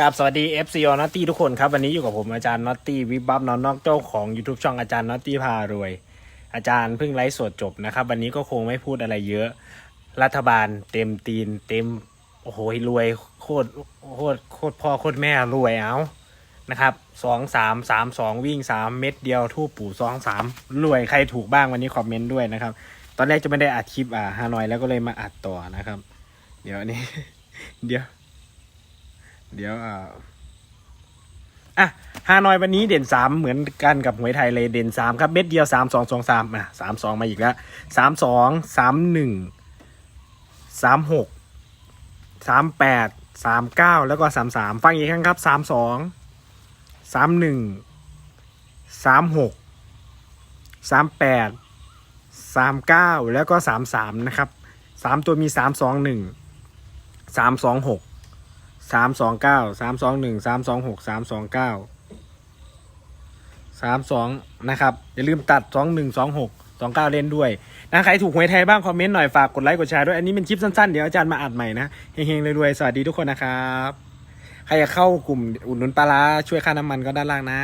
กับสวัสดี FC ออนอตตี้ทุกคนครับ วันนี้อยู่กับผมอาจารย์นอตตี้วิบบับนอนนอกเจ้าของ YouTube ช่องอาจารย์นอตตี้พารวย อาจารย์เพิ่งไลฟ์สดจบนะครับ วันนี้ก็คงไม่พูดอะไรเยอะ รัฐบาลเต็มตีน เต็มโอ้โหรวยโคตรโคตรโคตรพ่อโคตรแม่รวยเอานะครับสองสามสามสองวิ่งสามเม็ดเดียวทูบปู่สองสามรวยใครถูกบ้างวันนี้คอมเมนต์ด้วยนะครับ ตอนแรกจะไม่ได้อัดคลิปอ่าฮานอยแล้วก็เลยมาอัดต่อนะครับ เดี๋ยวอันนี้ เดี๋ยว เดี๋ยวอ่าอะฮานอยวันนี้เด่นสามเหมือนกันกับหวยไทยเลยเด่นสามครับเม็ดเดียวสามสองสองสามอะสามสองมาอีกแล้วสามสองสามหนึ่งสามหกสามแปดสามเก้าแล้วก็สามสามฟังอีกครั้งครับสามสองสามหนึ่งสามหกสามแปดสามเก้าแล้วก็สามสามนะครับสามตัวมีสามสองหนึ่งสามสองหก สามสองเก้าสามสองหนึ่งสามสองหกสามสองเก้าสามสองนะครับ อย่าลืมตัดสองหนึ่งสองหกสองเก้าเล่นด้วยนะใครถูกหวยไทยบ้าง คอมเมนต์หน่อย ฝากกดไลค์กดแชร์ด้วย อันนี้เป็นคลิปสั้นๆ เดี๋ยวอาจารย์มาอัดใหม่นะ เฮงๆรวยๆ สวัสดีทุกคนนะครับ ใครอยากเข้ากลุ่มอุดหนุนปลาร้าช่วยค่าน้ำมันก็ด้านล่างนะ